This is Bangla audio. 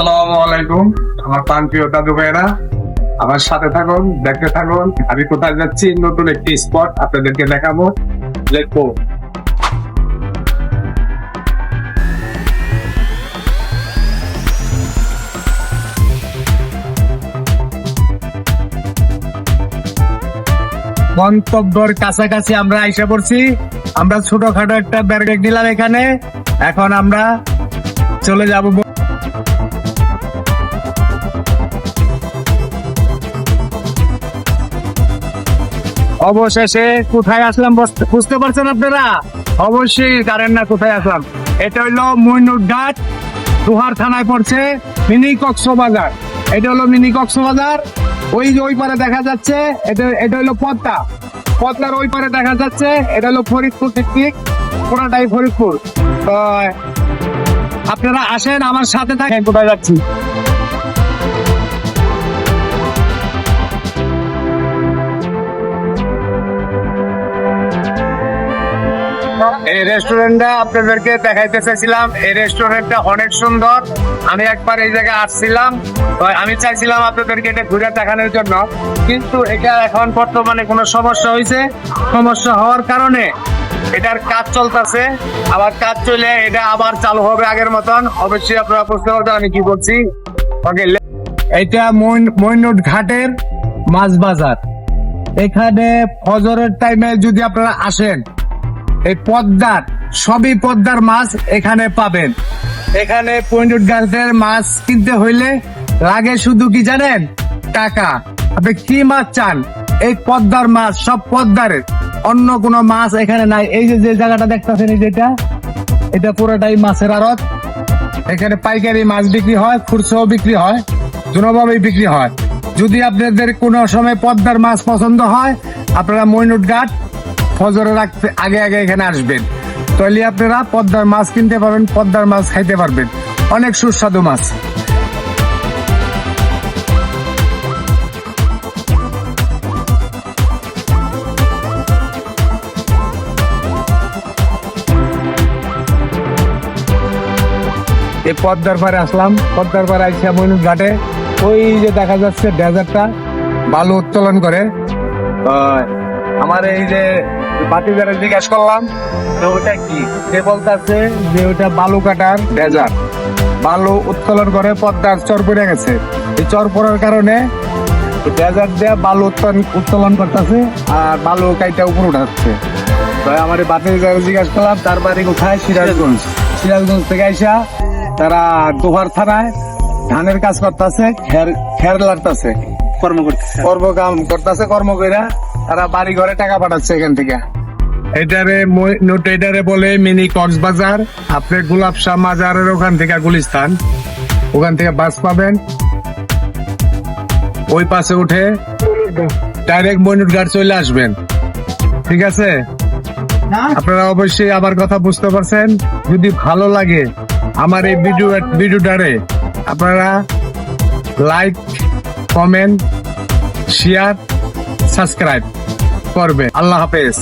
আসসালামু আমার প্রান্তীয় দাদু ভাইয়েরা, আমার সাথে থাকুন, দেখতে থাকুন। আমি কোথায় যাচ্ছি? নতুন একটি স্পট আপনাদেরকে দেখাবো। দেখব গন্তব্যর কাছাকাছি আমরা আইসা পড়ছি। আমরা ছোটখাটো একটা ব্যারগেট নিলাম এখানে। এখন আমরা চলে যাব অবশেষে কোথায় আসলাম বুঝতে- পারছেন আপনারা? অবশ্যই জানেন না কোথায় আসলাম। এটা হইল মইনুর ঘাট দুহার থানায় পড়ছে মিনি কক্সবাজার। এটা হলো মিনি কক্সবাজার। ওই যে ওই পারে দেখা যাচ্ছে, এটা এটা হলো পদ্মা। পদ্মার ওই পারে দেখা যাচ্ছে, এটা হলো ফরিদপুর ডিস্ট্রিক্ট পুরাটাই ফরিদপুর। তো, আপনারা আসেন, আমার সাথে থাকেন। কোথায় যাচ্ছি এই রেস্টুরেন্টটা আপনাদেরকে দেখাইতে চাইছিলাম। এই রেস্টুরেন্টটা অনেক সুন্দর। আমি একবার এই জায়গায় আসছিলাম। আমি চাইছিলাম আপনাদেরকে এটা ঘুরে দেখানোর জন্য। কিন্তু এটা এখন বর্তমানে কোনো সমস্যা হয়েছে সমস্যা হওয়ার কারণে এটার কাজ চলতেছে। আবার কাজ চলে, এটা আবার চালু হবে আগের মতন। অবশ্যই আপনারা বুঝতে পারবেন আমি কি বলছি। ওকে এটা মইনুট ঘাটের মাছ বাজার। এখানে ফজরের টাইমে যদি আপনারা আসেন এই পদ্মার, সবই পদ্মার মাছ এখানে পাবেন। এখানে পয়েন্ট গাছের মাছ কিনতে হইলে লাগে শুধু কি জানেন? টাকা। আপনি কি মাছ চান? এই পদ্মার মাছ, সব পদ্মার। অন্য কোনো মাছ এখানে নাই। এই যে যে জায়গাটা দেখতেছেন, এই যেটা, এটা পুরোটাই মাছের আড়ত। এখানে পাইকারি মাছ বিক্রি হয়, খুচরাও বিক্রি হয়, দুভাবেই বিক্রি হয়। যদি আপনাদের কোনো সময় পদ্মার মাছ পছন্দ হয়, আপনারা মইনুট ঘাট ফজরে রাখতে আগে আগে এখানে আসবেন। তাহলে আপনারা পদ্মার মাছ কিনতে পারবেন, পদ্মার মাছ খাইতে পারবেন। অনেক সুস্বাদু মাছ। এই পদ্মার পারে আসলাম। পদ্মার পারে আইসা মইনুট ঘাটে। ওই যে দেখা যাচ্ছে ডেজার্টটা, বালু উত্তোলন করে। আমার এই যে বাতিদারে জিজ্ঞেস করলাম তো ওটা কি? সে বলতেছে যে ওটা বালু কাটার ডেজার্ট বালু উত্তোলন করে পদ্মার চর পড়ে গেছে। এই চর পড়ার কারণে ডেজার্ট দিয়ে বালু উত্তোলন উত্তোলন করতেছে আর বালু কাইটা উপর উঠাচ্ছে। তো আমার বাতিদারে জিজ্ঞেস করলাম তার বাড়ি কোথায়? সিরাজগঞ্জ। সিরাজগঞ্জ থেকে আইসা তারা দোহার থানায় ধানের কাজ করতেছে খের খের লাগতেছে কর্ম করতেছে। কর্ম কাম করতেছে কর্ম কইরা তারা বাড়ি ঘরে টাকা পাঠাচ্ছে এখান থেকে। এটারে নোট এটারে বলে মিনি কক্সবাজার আপনি গোলাপ শাহ মাজারের ওখান থেকে গুলিস্তান। ওখান থেকে বাস পাবেন। ওই পাশে উঠে ডাইরেক্ট মইনুট ঘাট চলে আসবেন। ঠিক আছে? আপনারা অবশ্যই আমার কথা বুঝতে পারছেন। যদি ভালো লাগে আমার এই ভিডিও ভিডিওটারে আপনারা লাইক কমেন্ট শেয়ার সাবস্ক্রাইব করবে আল্লাহ হাফেজ।